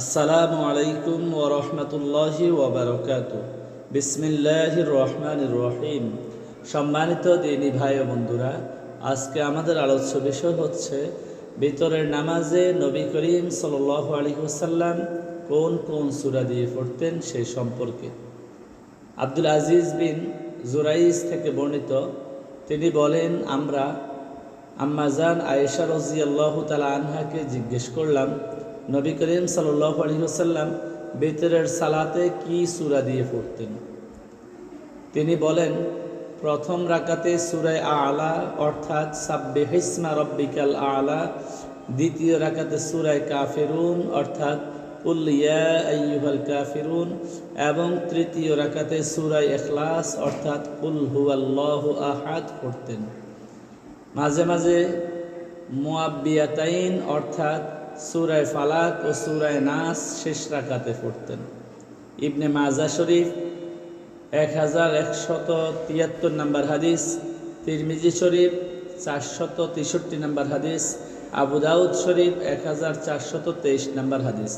আসসালামু আলাইকুম ওরহমতুল্লাহি ওবরকাত বিসমিল্লাহির রহমানির রহিম। সম্মানিত দিনী ভাই ও বন্ধুরা, আজকে আমাদের আলোচ্য বিষয় হচ্ছে, ভিতরের নামাজে নবী করিম সাল আলী ওসাল্লাম কোন কোন সুরা দিয়ে পড়তেন সেই সম্পর্কে। আব্দুল আজিজ বিন জুরাইস থেকে বর্ণিত, তিনি বলেন, আমরা আম্মাজান আয়েশা রজি আল্লাহ তালা আনহাকে জিজ্ঞেস করলাম নবী করিম সাল্লাহ আলহিহসাল্লাম বেতরের সালাতে কি সুরা দিয়ে পড়তেন? তিনি বলেন, প্রথম রাকাতে সুরায় আলা অর্থাৎ সাব্বে হিসমা রব্বিকাল আলা, দ্বিতীয় রাকাতে সুরায় কাফেরুন অর্থাৎ উল্লিয়া আইয়ুহাল কাফিরুন, এবং তৃতীয় রাকাতে সুরায় এখলাস অর্থাৎ কুল হুয়াল্লাহু আহাদ পড়তেন। মাঝে মাঝে মুয়াব্বিয়াতাইন অর্থাৎ সুরায় ফালাক ও সুরায় নাস শেষ রাখাতে পড়তেন। ইবনে মাজা শরীফ এক হাজার একশত তিয়াত্তর নম্বর হাদিস, তিরমিজি শরীফ, চারশত তেষট্টি নম্বর হাদিস, আবু দাউদ শরীফ এক হাজার চারশত তেইশ নম্বর হাদিস।